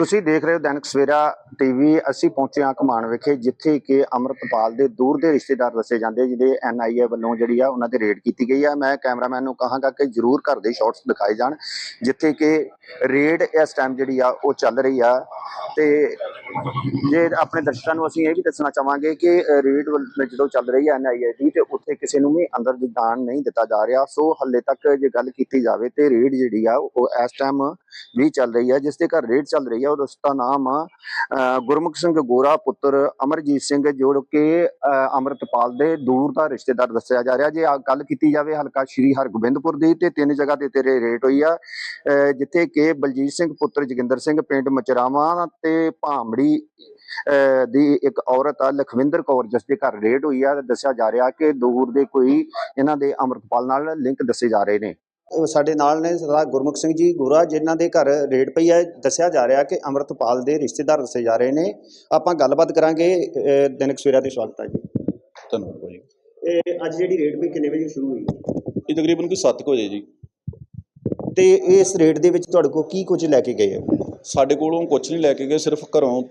ਤੁਸੀਂ ਦੇਖ ਰਹੇ ਹੋ ਦੈਨਿਕ ਸਵੇਰਾ ਟੀਵੀ, ਅਸੀਂ ਪਹੁੰਚੇ ਹਾਂ ਘਮਾਣ ਵਿਖੇ, ਜਿੱਥੇ ਕਿ ਅਮਰਤਪਾਲ ਦੇ ਦੂਰ ਦੇ ਰਿਸ਼ਤੇਦਾਰ ਦੱਸੇ ਜਾਂਦੇ ਜਿਹਦੇ ਐਨਆਈਏ ਵੱਲੋਂ ਜਿਹੜੀ ਆ ਉਹਨਾਂ 'ਤੇ ਰੇਡ ਕੀਤੀ ਗਈ ਆ। ਮੈਂ ਕੈਮਰਾਮੈਨ ਨੂੰ ਕਹਾਂਗਾ ਕਿ ਜਰੂਰ ਘਰ ਦੇ ਸ਼ਾਟਸ ਦਿਖਾਏ ਜਾਣ, ਜਿੱਥੇ ਕਿ ਰੇਡ ਇਸ ਟਾਈਮ ਜਿਹੜੀ ਆ ਉਹ ਚੱਲ ਰਹੀ ਆ ਤੇ ਜੇ ਆਪਣੇ ਦਰਸ਼ਕਾਂ ਨੂੰ ਅਸੀਂ ਇਹ ਵੀ ਦੱਸਣਾ ਚਾਹਾਂਗੇ ਕਿ ਅ, ਰੇਡ ਜਦੋਂ ਚੱਲ ਰਹੀ ਹੈ ਐਨਆਈਏ ਤੇ ਉੱਥੇ ਕਿਸੇ ਨੂੰ ਵੀ ਅੰਦਰ ਦੀ ਨਹੀਂ ਦਿੱਤਾ ਜਾ ਰਿਹਾ। ਸੋ ਹੱਲੇ ਤੱਕ ਜੇ ਗੱਲ ਕੀਤੀ ਜਾਵੇ ਤੇ ਰੇਡ ਜਿਹੜੀ ਆ ਉਹ ਇਸ ਟਾਈਮ ਵੀ ਚੱਲ ਰਹੀ ਹੈ ਜਿਸ ਦੇ ਘਰ ਰੇਡ ਚੱਲ ਰਹੀ ਹੈ ਉਸ ਦਾ ਨਾਮ ਗੁਰਮੁਖ ਸਿੰਘ ਗੋਰਾ ਪੁੱਤਰ ਅਮਰਜੀਤ ਸਿੰਘ ਜੋੜ ਕੇ ਅ, ਅੰਮ੍ਰਿਤਪਾਲ ਦੇ ਦੂਰ ਦਾ ਰਿਸ਼ਤੇਦਾਰ ਦੱਸਿਆ ਜਾ ਰਿਹਾ। ਜੇ ਗੱਲ ਕੀਤੀ ਜਾਵੇ ਹਲਕਾ ਸ਼੍ਰੀ ਹਰਗੋਬਿੰਦਪੁਰ ਦੀ ਤੇ ਤਿੰਨ ਜਗ੍ਹਾ ਤੇ ਤੇਰੇ ਰੇਟ ਹੋਈ ਆ ਜਿੱਥੇ ਕਿ ਬਲਜੀਤ ਸਿੰਘ ਪੁੱਤਰ ਜੋਗਿੰਦਰ ਸਿੰਘ ਪਿੰਡ ਮਚਰਾਵਾਂ ਤੇ ਭਾਮੜੀ ਅ, ਦੀ ਇੱਕ ਔਰਤ ਆ ਲਖਵਿੰਦਰ ਕੌਰ ਜਿਸ ਦੇ ਘਰ ਰੇਡ ਹੋਈ ਆ ਦੱਸਿਆ ਜਾ ਰਿਹਾ ਕਿ ਦੂਰ ਦੇ ਕੋਈ ਇਹਨਾਂ ਦੇ ਅੰਮ੍ਰਿਤਪਾਲ ਨਾਲ ਲਿੰਕ ਦੱਸੇ ਜਾ ਰਹੇ ਨੇ। ਉਹ ਸਾਡੇ ਨਾਲ ਨੇ ਸਰਦਾਰ ਗੁਰਮੁਖ ਸਿੰਘ ਜੀ ਗੋਰਾ ਜਿਨ੍ਹਾਂ ਦੇ ਘਰ ਰੇਡ ਪਈ ਹੈ ਦੱਸਿਆ ਜਾ ਰਿਹਾ ਕਿ ਅੰਮ੍ਰਿਤਪਾਲ ਦੇ ਰਿਸ਼ਤੇਦਾਰ ਦੱਸੇ ਜਾ ਰਹੇ ਨੇ। ਆਪਾਂ ਗੱਲਬਾਤ ਕਰਾਂਗੇ ਦਿਨਕ ਸਵੇਰਾ ਦੇ ਸਵਾਗਤ ਹੈ ਜੀ। ਧੰਨਵਾਦ ਇਹ ਅੱਜ ਜਿਹੜੀ ਰੇਡ ਵੀ ਕਿੰਨੇ ਵਜੇ ਸ਼ੁਰੂ ਹੋਈ? ਇਹ ਤਕਰੀਬਨ ਕੋਈ 7 ਵਜੇ ਜੀ। ਤੇ ਇਸ ਰੇਡ ਦੇ ਵਿੱਚ ਤੁਹਾਡੇ ਕੋਲ ਕੀ ਕੁਝ ਲੈ ਕੇ ਗਏ ਆ? ਸਾਡੇ ਕੋਲੋਂ ਕੁਝ ਨਹੀਂ ਲੈ ਕੇ ਗਏ ਸਿਰਫ ਘਰੋਂ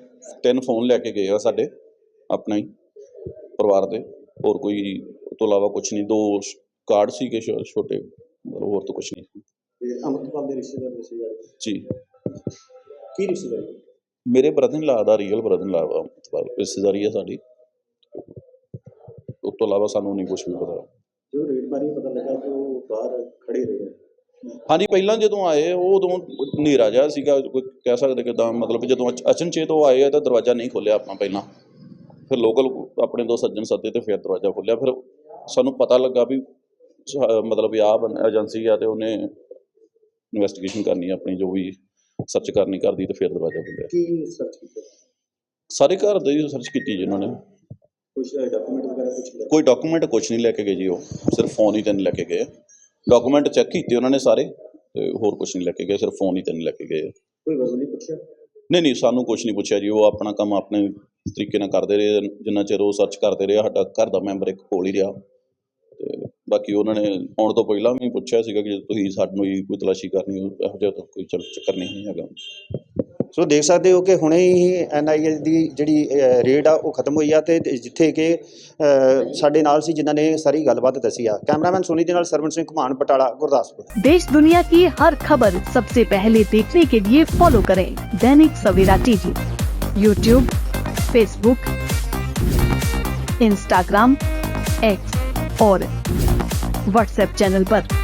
ਤਿੰਨ ਫੋਨ ਲੈ ਕੇ ਗਏ ਆ ਸਾਡੇ ਆਪਣੇ ਹੀ ਪਰਿਵਾਰ ਦੇ ਹੋਰ ਕੋਈ ਤੋਂ ਇਲਾਵਾ ਕੁਝ ਨਹੀਂ ਦੋ ਕਾਰਡ ਸੀਗੇ ਛੋਟੇ ਹੋਰ ਤਾਂ ਕੁਝ ਨਹੀਂ। ਤੇ ਅੰਮ੍ਰਿਤਪਾਲ ਦੇ ਰਿਸ਼ਤੇਦਾਰ ਜਾ ਕੀ ਰਿਸ਼ਤੇਦਾਰ? ਮੇਰੇ ਬ੍ਰਦਰ ਲਾ ਦਾ ਰੀਅਲ ਬ੍ਰਦਰ ਲਾ ਮਤਲਬ ਰਿਸ਼ਤੇਦਾਰੀ ਹੈ ਸਾਡੀ। ਉਸ ਤੋਂ ਇਲਾਵਾ ਸਾਨੂੰ ਨਹੀਂ ਕੁਝ ਵੀ ਪਤਾ। ਜੋ ਰੇਡ ਬਾਰੇ ਪਤਾ ਲੱਗਾ ਕਿ ਉਹ ਬਾਹਰ ਖੜੇ ਰਹੇ ਹਾਂਜੀ ਪਹਿਲਾਂ ਜਦੋਂ ਆਏ ਉਹ ਉਦੋਂ ਹਨੇਰਾ ਜਿਹਾ ਸੀਗਾ ਕੋਈ ਕਹਿ ਸਕਦੇ ਕਿਦਾਂ ਮਤਲਬ ਜਦੋਂ ਅਚ- ਅਚਨਚੇਤ ਉਹ ਆਏ ਆ ਤਾਂ ਦਰਵਾਜ਼ਾ ਨਹੀਂ ਖੋਲਿਆ ਆਪਾਂ ਪਹਿਲਾਂ। ਫਿਰ ਲੋਕਲ ਆਪਣੇ ਦੋ ਸੱਜਣ ਸੱਦੇ ਤੇ ਫਿਰ ਦਰਵਾਜ਼ਾ ਖੋਲਿਆ ਫਿਰ ਸਾਨੂੰ ਪਤਾ ਲੱਗਾ ਵੀ ਮਤਲਬ ਆਹ ਏਜੰਸੀ ਆ ਤੇ ਉਹਨੇ ਇਨਵੈਸਟੀਗੇਸ਼ਨ ਕਰਨੀ ਆ ਆਪਣੀ ਜੋ ਵੀ ਸਰਚ ਕਰਨੀ ਕਰਦੀ ਤੇ ਫਿਰ ਦਰਵਾਜ਼ਾ ਖੋਲਿਆ ਕੀ ਸਰਚ ਕੀਤਾ? ਸਾਰੇ ਘਰ ਦੇ ਸਰਚ ਕੀਤੀ ਜੀ ਉਹਨਾਂ ਨੇ। ਕੁਝ ਡਾਕੂਮੈਂਟ ਵਗੈਰਾ ਕੁਝ ਕੋਈ ਡਾਕੂਮੈਂਟ ਕੁਝ ਨਹੀਂ ਲੈ ਕੇ ਗਏ ਜੀ ਉਹ ਸਿਰਫ ਫੋਨ ਹੀ ਤਿੰਨ ਲੈ ਕੇ ਗਏ। ਡਾਕੂਮੈਂਟ ਚੈੱਕ ਕੀਤੇ ਉਹਨਾਂ ਨੇ ਸਾਰੇ ਤੇ ਹੋਰ ਕੁਝ ਨਹੀਂ ਲੈ ਕੇ ਗਏ ਸਿਰਫ ਫੋਨ ਹੀ ਤਿੰਨ ਲੈ ਕੇ ਗਏ ਕੋਈ ਵਜ਼ਨ ਨਹੀਂ ਪੁੱਛਿਆ? ਨਹੀਂ ਨਹੀਂ ਸਾਨੂੰ ਕੁਝ ਨਹੀਂ ਪੁੱਛਿਆ ਜੀ ਉਹ ਆਪਣਾ ਕੰਮ ਆਪਣੇ ਤਰੀਕੇ ਨਾਲ ਕਰਦੇ ਰਹੇ ਜਿੰਨਾ ਚਿਰ ਉਹ ਸਰਚ ਕਰਦੇ ਰਹੇ ਸਾਡਾ ਘਰ ਦਾ ਮੈਂਬਰ ਇੱਕ ਕੋਲ ਹੀ ਰਿਹਾ। ਤੇ ਬਾਕੀ ਉਹਨਾਂ ਨੇ ਆਉਣ ਤੋਂ ਪਹਿਲਾਂ ਵੀ ਪੁੱਛਿਆ ਸੀਗਾ ਕਿ ਜੇ ਤੁਸੀਂ ਸਾਨੂੰ ਹੀ ਕੋਈ ਤਲਾਸ਼ੀ ਕਰਨੀ ਹੋ ਇਹੋ ਜਿਹਾ ਤਾਂ ਕੋਈ ਚੱਕਰ ਨਹੀਂ ਹੈਗਾ। ਸੋ ਦੇਖ ਸਕਦੇ ਹੋ ਕਿ ਹੁਣੇ ਹੀ ਐਨਆਈਏ ਦੀ ਜਿਹੜੀ ਅ, ਰੇਡ ਆ ਉਹ ਖਤਮ ਹੋਈ ਆ ਤੇ ਜਿੱਥੇ ਕਿ ਅ, ਸਾਡੇ ਨਾਲ ਸੀ ਜਿਨ੍ਹਾਂ ਨੇ ਸਾਰੀ ਗੱਲਬਾਤ ਦੱਸੀ ਆ ਕੈਮਰਾਮੈਨ ਸੋਨੀ ਦੇ ਨਾਲ ਸਰਵਨ ਸਿੰਘ ਘੁਮਾਣ ਬਟਾਲਾ ਗੁਰਦਾਸਪੁਰ देश दुनिया की हर खबर सबसे पहले देखने के लिए फॉलो करें Dainik Savera TV YouTube Facebook Instagram X और व्हाट्सएप चैनल पर।